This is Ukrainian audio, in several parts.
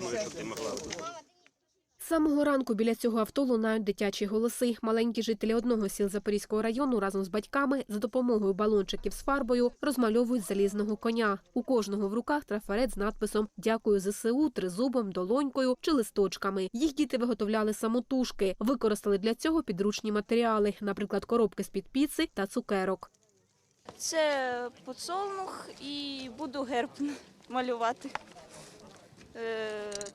щоб ти могла. З самого ранку біля цього авто лунають дитячі голоси. Маленькі жителі одного з сіл Запорізького району разом з батьками за допомогою балончиків з фарбою розмальовують залізного коня. У кожного в руках трафарет з надписом Дякую ЗСУ, тризубом, долонькою чи листочками. Їх діти виготовляли самотужки. Використали для цього підручні матеріали, наприклад, коробки з під піци та цукерок. Це подсолнух і буду герб малювати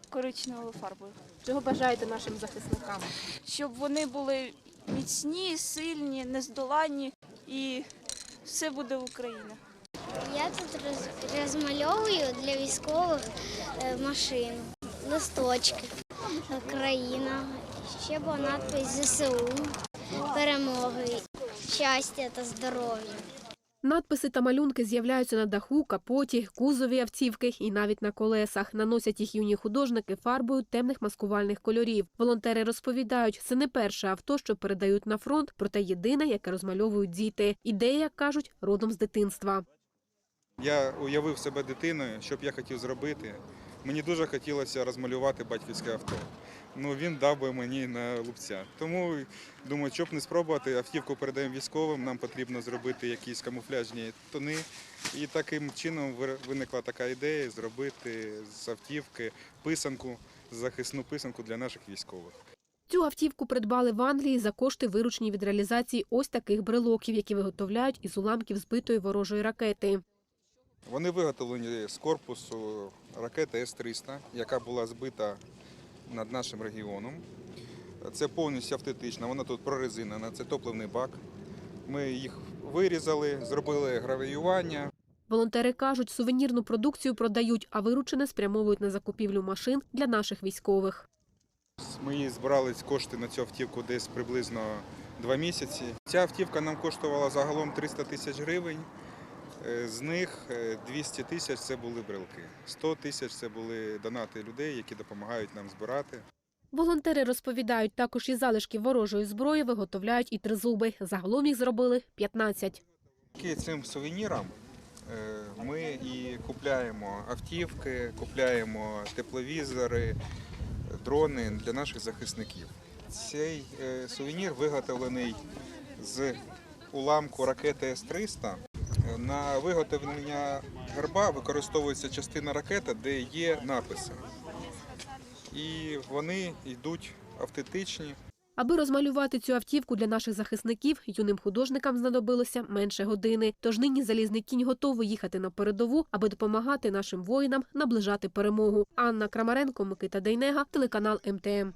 коричневою фарбою. Чого бажаєте нашим захисникам? Щоб вони були міцні, сильні, нездоланні і все буде Україна. Я тут роз- розмальовую для військових е, машин, листочки, Україна, ще була надпис ЗСУ, перемоги, щастя та здоров'я. Надписи та малюнки з'являються на даху, капоті, кузові автівки і навіть на колесах. Наносять їх юні художники фарбою темних маскувальних кольорів. Волонтери розповідають, це не перше авто, що передають на фронт, проте єдине, яке розмальовують діти. Ідея, кажуть, родом з дитинства. Я уявив себе дитиною, що б я хотів зробити. Мені дуже хотілося розмалювати батьківське авто. Ну він дав би мені на лупця. Тому думаю, щоб не спробувати, автівку передаємо військовим. Нам потрібно зробити якісь камуфляжні тони. І таким чином виникла така ідея зробити з автівки писанку, захисну писанку для наших військових. Цю автівку придбали в Англії за кошти, виручені від реалізації ось таких брелоків, які виготовляють із уламків збитої ворожої ракети. Вони виготовлені з корпусу ракети С-300, яка була збита над нашим регіоном. Це повністю автентична, вона тут прорезинена, це топливний бак. Ми їх вирізали, зробили гравіювання. Волонтери кажуть, сувенірну продукцію продають, а виручене спрямовують на закупівлю машин для наших військових. Ми збирали кошти на цю автівку десь приблизно два місяці. Ця автівка нам коштувала загалом 300 тисяч гривень. Е, З них е, 200 тисяч це були брелки. 100 тисяч це були донати людей, які допомагають нам збирати. Волонтери розповідають, також із залишків ворожої зброї виготовляють і тризуби. Загалом їх зробили 15. Цим сувенірам е, ми і купляємо автівки, купляємо тепловізори, дрони для наших захисників. Цей е, сувенір виготовлений з уламку ракети С-300. На виготовлення герба використовується частина ракети, де є написи. І вони йдуть автентичні. Аби розмалювати цю автівку для наших захисників, юним художникам знадобилося менше години. Тож нині залізний кінь готовий їхати на передову, аби допомагати нашим воїнам наближати перемогу. Анна Крамаренко, Микита Дейнега, телеканал МТМ.